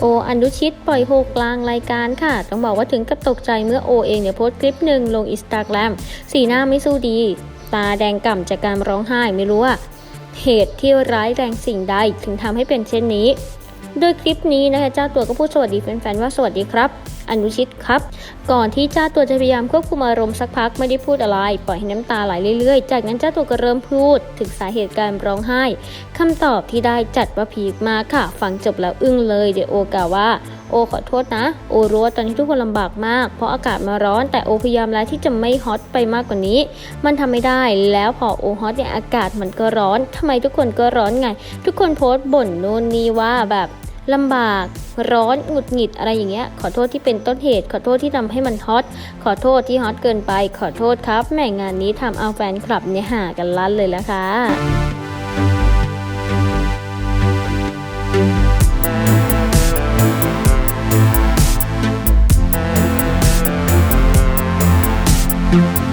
โออนุชิตปล่อยโฮกลางรายการค่ะ ต้องบอกว่าถึงกับตกใจเมื่อโอเองเนี่ยโพสต์คลิปหนึ่งลงอินสตาแกรมสีหน้าไม่สู้ดี ตาแดงก่ำจากการร้องไห้ไม่รู้ว่า เหตุที่ร้ายแรงสิ่งใดถึงทำให้เป็นเช่นนี้ โดยคลิปนี้นะคะเจ้าตัวก็พูดสวัสดีแฟนๆว่าสวัสดีครับ อนุชิตครับ ก่อนที่เจ้าตัวจะพยายามควบคุมอารมณ์สักพักไม่ได้พูดอะไร ปล่อยให้น้ำตาไหลเรื่อยๆ จากนั้นเจ้าตัวก็เริ่มพูด ถึงสาเหตุการร้องไห้คำตอบที่ได้จัดว่าพีคมากค่ะ ฟังจบแล้วอึ้งเลยเดี๋ยวโอกล่าว่าโอขอโทษนะ โอรู้ว่าตอนนี้ทุกคนลำบากมาก เพราะอากาศมาร้อนแต่โอพยายามแล้วที่จะไม่ฮอตไปมากกว่านี้ มันทำไม่ได้แล้วพอโอฮอตเนี่ยอากาศมันก็ร้อนทำไมทุกคนก็ร้อนไง ทุกคนโพสต์บ่นโน่นนี่ว่าแบบ ลำบากร้อนหงุดหงิดอะไรอย่างเงี้ย ขอโทษที่เป็นต้นเหตุ ขอโทษที่ทำให้มันฮอตขอโทษที่ฮอตเกินไป ขอโทษครับแหม่งานนี้ทำเอาแฟนคลับเนี่ยห่ากันลั่นเลยแล้วค่ะ t h